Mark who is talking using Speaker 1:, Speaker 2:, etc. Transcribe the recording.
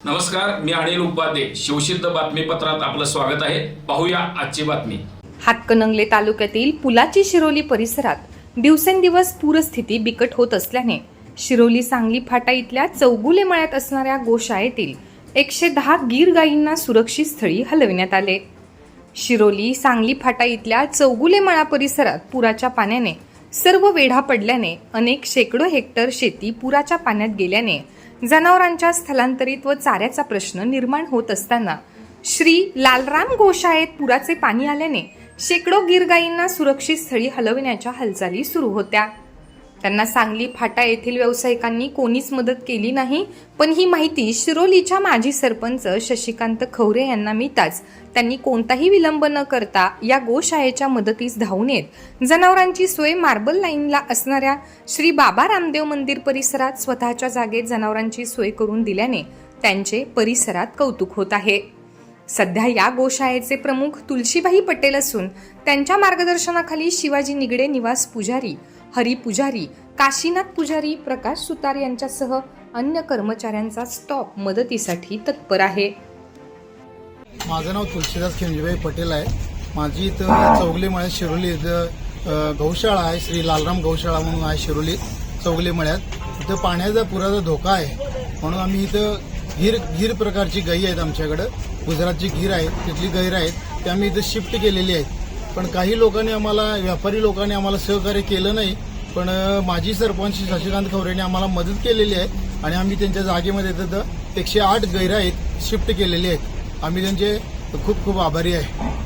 Speaker 1: नमस्कार मी अनिल उपाध्ये. शिवसिद्ध बातमीपत्रात आपलं स्वागत आहे. पाहूया आजची बातमी.
Speaker 2: हातकणंगले तालुक्यातील पुलाची शिरोली परिसरात दिवसेंदिवस पूरस्थिती बिकट होत असल्याने शिरोली सांगली फाटा इथल्या चौगुले मळ्यात असणाऱ्या गोशाळेतील एकशे दहा गीर गायींना सुरक्षित स्थळी हलविण्यात आले. शिरोली सांगली फाटा इथल्या चौगुले मळा परिसरात पुराच्या पाण्याने सर्व वेढा पडल्याने अनेक शेकडो हेक्टर शेती पुराच्या पाण्यात गेल्याने जनावरांच्या स्थलांतरित व चाऱ्याचा प्रश्न निर्माण होत असताना श्री लालराम गोशाळेत पुराचे पाणी आल्याने शेकडो गिरगाईंना सुरक्षित स्थळी हलविण्याच्या हालचाली सुरू होत्या. त्यांना सांगली फाटा येथील व्यावसायिकांनी कोणीच मदत केली नाही. पण ही माहिती शिरोलीच्या माजी सरपंच शशिकांत खवरे यांना मिळताच. त्यांनी कोणताही विलंब न करता या गोशाळेच्या मदतीस धावून येत. जनावरांची सोय मार्बल लाईनला असणाऱ्या श्री बाबा रामदेव मंदिर परिसरात स्वतःच्या जागेत जनावरांची सोय करून दिल्याने त्यांचे परिसरात कौतुक होत आहे. सध्या या गोशाळेचे प्रमुख तुलशीबाई पटेल असून त्यांच्या मार्गदर्शनाखाली शिवाजी निगडे निवास पुजारी हरी पुजारी काशीनाथ पुजारी प्रकाश सुतार यांच्यासह अन्य कर्मचाऱ्यांचा स्टॉप मदतीसाठी तत्पर आहे.
Speaker 3: माझं नाव तुलसीदास खिंजीबाई पटेल आहे. माझी इथं चौगली मळ्यात शिरोली इथं गौशाळा आहे. श्री लालराम गौशाळा म्हणून आहे शिरोली चौगले मळ्यात इथं पाण्याचा पुराचा धोका आहे. म्हणून आम्ही इथं गीर गीर प्रकारची गायी आहेत आमच्याकडं. गुजरातची गीर आहेत तिथली गैर आहेत. ते आम्ही इथं शिफ्ट केलेली आहेत. पण काही लोकांनी आम्हाला व्यापारी लोकांनी आम्हाला सहकार्य केलं नाही. पण माजी सरपंच शशिकांत खवरेने आम्हाला मदत केलेली आहे आणि आम्ही त्यांच्या जागेमध्ये तिथं एकशे आठ गैर आहेत शिफ्ट केलेली आहेत. आम्ही त्यांचे खूप खूप आभारी आहे.